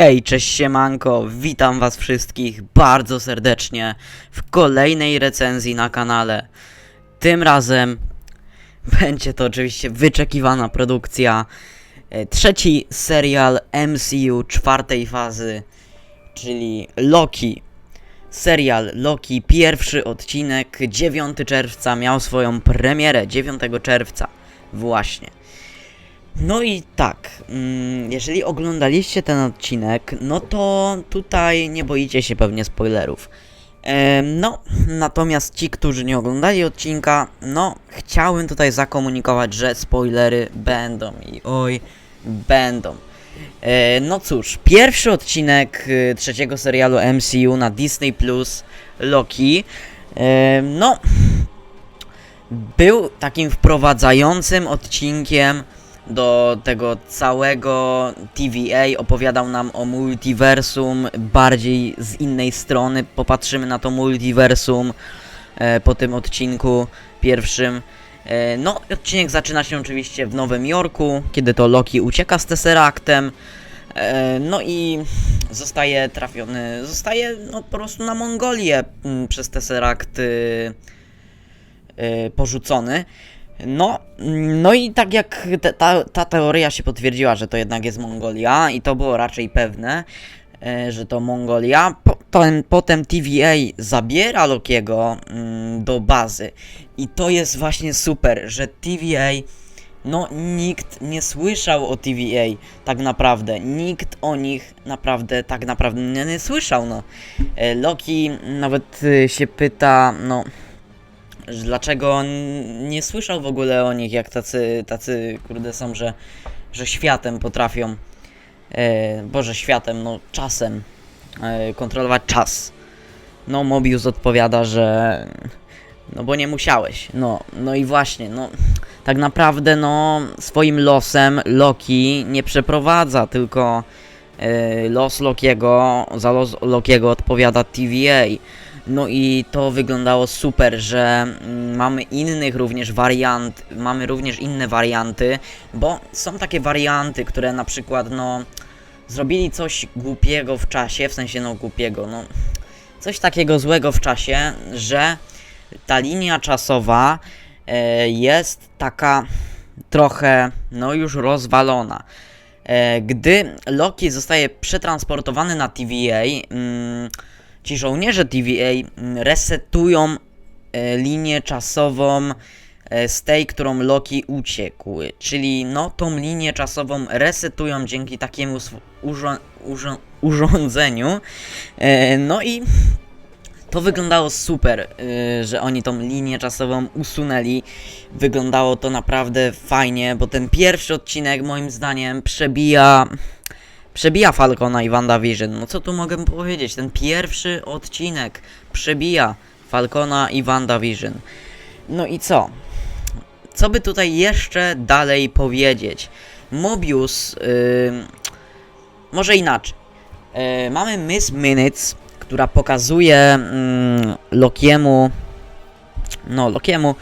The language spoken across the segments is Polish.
Hej, cześć siemanko, witam was wszystkich bardzo serdecznie w kolejnej recenzji na kanale. Tym razem będzie to oczywiście wyczekiwana produkcja, e, trzeci serial MCU czwartej fazy, czyli Loki. Serial Loki, pierwszy odcinek, 9 czerwca miał swoją premierę, 9 czerwca, właśnie. No i tak, mm, jeżeli oglądaliście ten odcinek, no to tutaj nie boicie się pewnie spoilerów. No, natomiast ci, którzy nie oglądali odcinka, no, chciałem tutaj zakomunikować, że spoilery będą i oj, będą. E, no cóż, pierwszy odcinek y, trzeciego serialu MCU na Disney Plus Loki, no, był takim wprowadzającym odcinkiem do tego całego TVA. Opowiadał nam o multiversum bardziej z innej strony. Popatrzymy na to multiversum e, po tym odcinku pierwszym. E, no, odcinek zaczyna się oczywiście w Nowym Jorku, kiedy to Loki ucieka z Tesseractem. E, no i zostaje trafiony, zostaje no po prostu na Mongolię mm, przez Tesseract y, porzucony. No, no i tak jak te, ta, ta teoria się potwierdziła, że to jednak jest Mongolia i to było raczej pewne, e, że to Mongolia. Potem, potem TVA zabiera Lokiego mm, do bazy i to jest właśnie super, że TVA no nikt nie słyszał o TVA tak naprawdę, nikt o nich naprawdę tak naprawdę nie, nie słyszał, no. E, Loki nawet y, się pyta, no dlaczego on nie słyszał w ogóle o nich, jak tacy, tacy kurde są, że, że światem potrafią, e, boże światem, no czasem, e, kontrolować czas. No Mobius odpowiada, że no bo nie musiałeś, no, no i właśnie, no tak naprawdę no swoim losem Loki nie przeprowadza, tylko e, los Lokiego, za los Lokiego odpowiada TVA. No i to wyglądało super, że mm, mamy innych również wariant, mamy również inne warianty, bo są takie warianty, które na przykład no zrobili coś głupiego w czasie, w sensie no głupiego, no coś takiego złego w czasie, że ta linia czasowa e, jest taka trochę no już rozwalona. E, gdy Loki zostaje przetransportowany na TVA, mm, ci żołnierze TVA mm, resetują e, linię czasową e, z tej, którą Loki uciekł. Czyli no tą linię czasową resetują dzięki takiemu urządzeniu. E, no i to wyglądało super, że oni tą linię czasową usunęli. Wyglądało to naprawdę fajnie, bo ten pierwszy odcinek moim zdaniem przebija przebija Falcona i WandaVision. No co tu mogę powiedzieć? Ten pierwszy odcinek przebija Falcona i WandaVision. No i co? Co by tutaj jeszcze dalej powiedzieć? Mobius, yy, może inaczej. Yy, mamy Miss Minutes, która pokazuje mm, Lokiemu, no Lokiemu,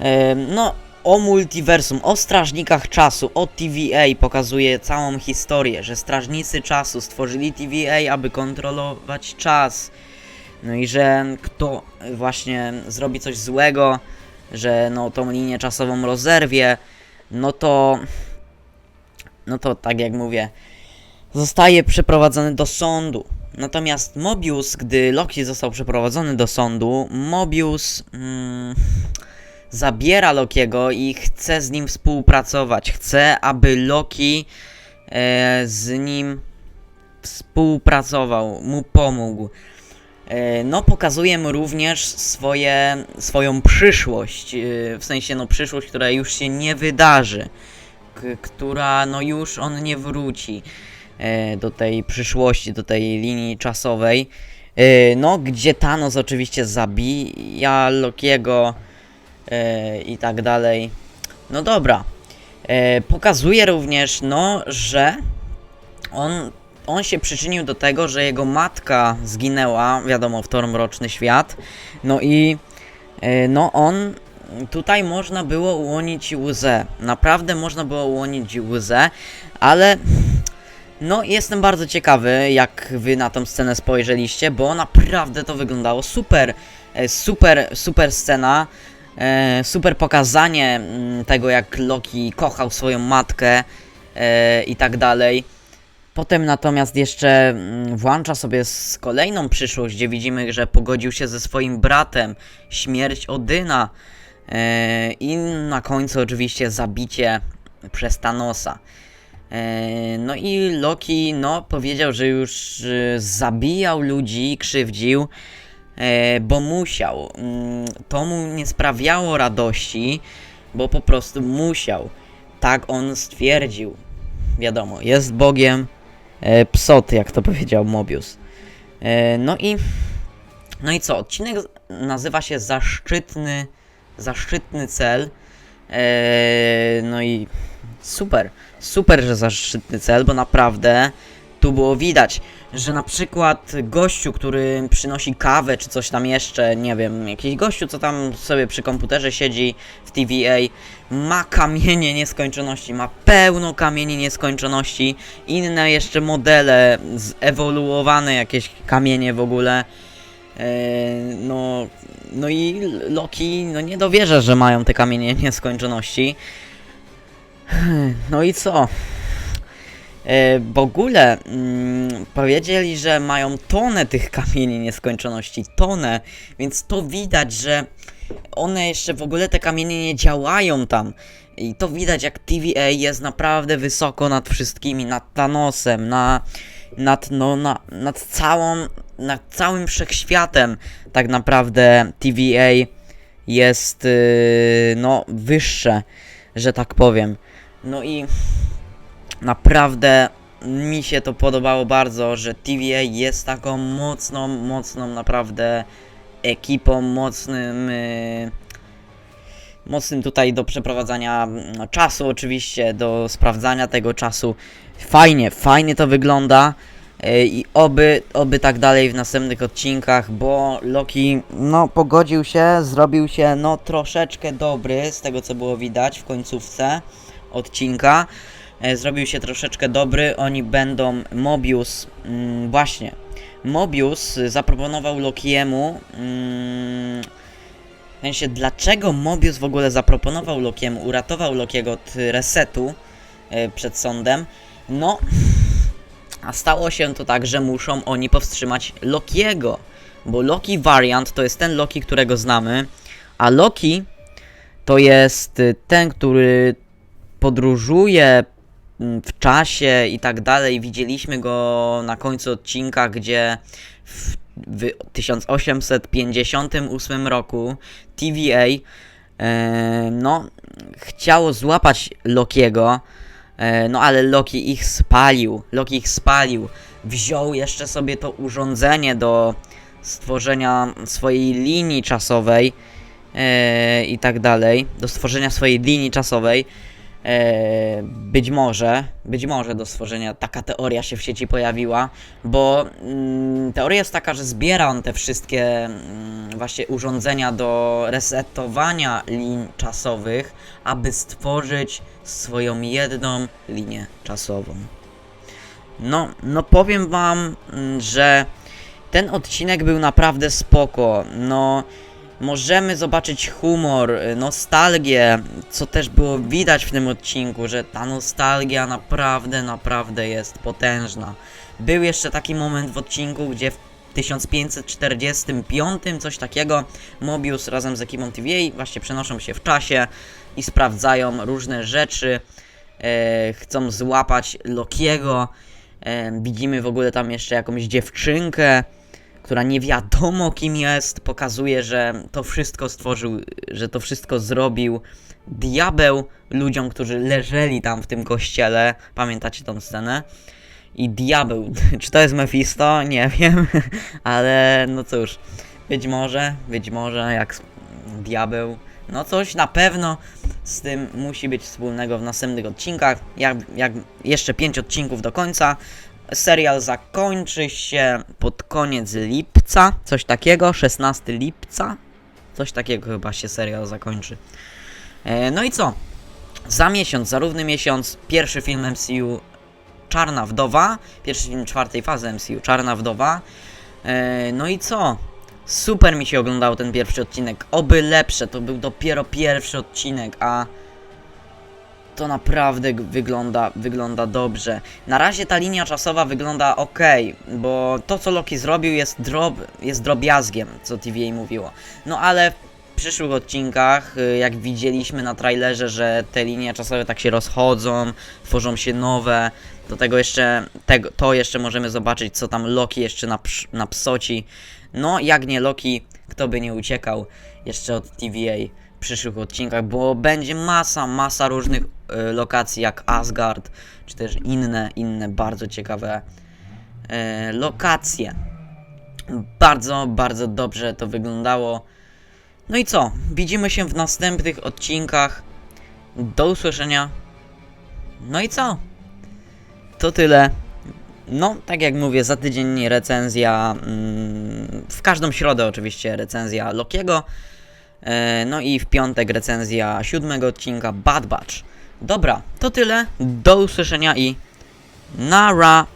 yy, no o multiversum, o strażnikach czasu, o TVA pokazuje całą historię, że strażnicy czasu stworzyli TVA, aby kontrolować czas. No i że kto właśnie zrobi coś złego, że no tą linię czasową rozerwie, no to no to tak jak mówię, zostaje przeprowadzony do sądu. Natomiast Mobius, gdy Loki został przeprowadzony do sądu, Mobius mm, zabiera Lokiego i chce z nim współpracować. Chce, aby Loki e, z nim współpracował, mu pomógł. E, no, pokazuje mu również swoje, swoją przyszłość, e, w sensie no przyszłość, która już się nie wydarzy, która no już on nie wróci e, do tej przyszłości, do tej linii czasowej. E, no, gdzie Thanos oczywiście zabija Lokiego i tak dalej. No dobra. E, pokazuje również, no, że on, on się przyczynił do tego, że jego matka zginęła, wiadomo, w Thor Mroczny Świat. No i e, no on tutaj można było ułonić łzę. Naprawdę można było ułonić łzę, ale No jestem bardzo ciekawy, jak wy na tą scenę spojrzeliście, bo naprawdę to wyglądało super. E, Super, super scena. E, Super pokazanie mm, tego, jak Loki kochał swoją matkę e, i tak dalej. Potem natomiast jeszcze mm, włącza sobie z kolejną przyszłość, gdzie widzimy, że pogodził się ze swoim bratem, śmierć Odyna e, i na końcu oczywiście zabicie przez Thanosa. E, No i Loki, no, powiedział, że już e, zabijał ludzi, krzywdził, bo musiał. Mm, To mu nie sprawiało radości, bo po prostu musiał. Tak on stwierdził. Wiadomo, jest Bogiem e, psot, jak to powiedział Mobius. E, No i no i co? Odcinek nazywa się Zaszczytny Zaszczytny cel. E, No i super, super, że zaszczytny cel, bo naprawdę tu było widać, że na przykład gościu, który przynosi kawę czy coś tam jeszcze, nie wiem, jakiś gościu, co tam sobie przy komputerze siedzi w TVA, ma kamienie nieskończoności, ma pełno kamieni nieskończoności, inne jeszcze modele, zewoluowane jakieś kamienie w ogóle. E, No, no i Loki no nie dowierza, że mają te kamienie nieskończoności. No i co? E, w ogóle mm, powiedzieli, że mają tonę tych kamieni nieskończoności, tonę, więc to widać, że one jeszcze w ogóle te kamienie nie działają tam. I to widać, jak TVA jest naprawdę wysoko nad wszystkimi, nad Thanosem, na, nad, no, na, nad całą, nad całym wszechświatem. Tak naprawdę TVA jest, yy, no, wyższe, że tak powiem. No i naprawdę mi się to podobało bardzo, że TVA jest taką mocną, mocną naprawdę ekipą, mocnym, yy, mocnym tutaj do przeprowadzania mm, czasu oczywiście, do sprawdzania tego czasu. Fajnie, fajnie to wygląda. yy, I oby, oby tak dalej w następnych odcinkach, bo Loki, no, pogodził się, zrobił się, no, troszeczkę dobry, z tego co było widać w końcówce odcinka. E, zrobił się troszeczkę dobry. Oni będą. Mobius, mm, właśnie. Mobius zaproponował Lokiemu. Mm, w sensie, dlaczego Mobius w ogóle zaproponował Lokiemu, uratował Lokiego od resetu e, przed sądem? No, a stało się to tak, że muszą oni powstrzymać Lokiego. Bo Loki Variant to jest ten Loki, którego znamy, a Loki to jest ten, który podróżuje w czasie i tak dalej. Widzieliśmy go na końcu odcinka, gdzie w, w 1858 roku TVA e, no, chciało złapać Lokiego, e, no ale Loki ich spalił. Loki ich spalił. Wziął jeszcze sobie to urządzenie do stworzenia swojej linii czasowej e, i tak dalej, do stworzenia swojej linii czasowej. E, być może, być może do stworzenia taka teoria się w sieci pojawiła, bo mm, teoria jest taka, że zbiera on te wszystkie mm, właśnie urządzenia do resetowania lin czasowych, aby stworzyć swoją jedną linię czasową. No, no powiem wam, mm, że ten odcinek był naprawdę spoko. No, możemy zobaczyć humor, y, nostalgię, co też było widać w tym odcinku, że ta nostalgia naprawdę, naprawdę jest potężna. Był jeszcze taki moment w odcinku, gdzie w 1545, coś takiego, Mobius razem z ekipą TVA właśnie przenoszą się w czasie i sprawdzają różne rzeczy, e, chcą złapać Lokiego, e, widzimy w ogóle tam jeszcze jakąś dziewczynkę, która nie wiadomo kim jest, pokazuje, że to wszystko stworzył, że to wszystko zrobił diabeł ludziom, którzy leżeli tam w tym kościele. Pamiętacie tą scenę? I diabeł, czy to jest Mephisto? Nie wiem, ale no cóż, być może, być może jak diabeł, no coś na pewno z tym musi być wspólnego w następnych odcinkach. Jak, jak jeszcze 5 odcinków do końca, Serial zakończy się pod koniec lipca, coś takiego, 16 lipca, coś takiego chyba się serial zakończy. E, no i co? Za miesiąc, za równy miesiąc, pierwszy film MCU Czarna Wdowa, pierwszy film czwartej fazy MCU, Czarna Wdowa. E, no i co? Super mi się oglądał ten pierwszy odcinek, oby lepsze, to był dopiero pierwszy odcinek, a to naprawdę wygląda, wygląda dobrze. Na razie ta linia czasowa wygląda ok, bo to co Loki zrobił jest, drob, jest drobiazgiem, co TVA mówiło. No ale w przyszłych odcinkach, y, jak widzieliśmy na trailerze, że te linie czasowe tak się rozchodzą, tworzą się nowe, do tego jeszcze, tego, to jeszcze możemy zobaczyć, co tam Loki jeszcze naps- napsoci. No, jak nie Loki, kto by nie uciekał jeszcze od TVA przyszłych odcinkach, bo będzie masa, masa różnych y, lokacji, jak Asgard, czy też inne, inne bardzo ciekawe y, lokacje. Bardzo, bardzo dobrze to wyglądało. No i co? Widzimy się w następnych odcinkach. Do usłyszenia. No i co? To tyle. No, tak jak mówię, za tydzień recenzja. Mm, w każdą środę oczywiście recenzja Lokiego. E, no i w piątek recenzja siódmego odcinka Bad Batch. Dobra, to tyle. Do usłyszenia i nara.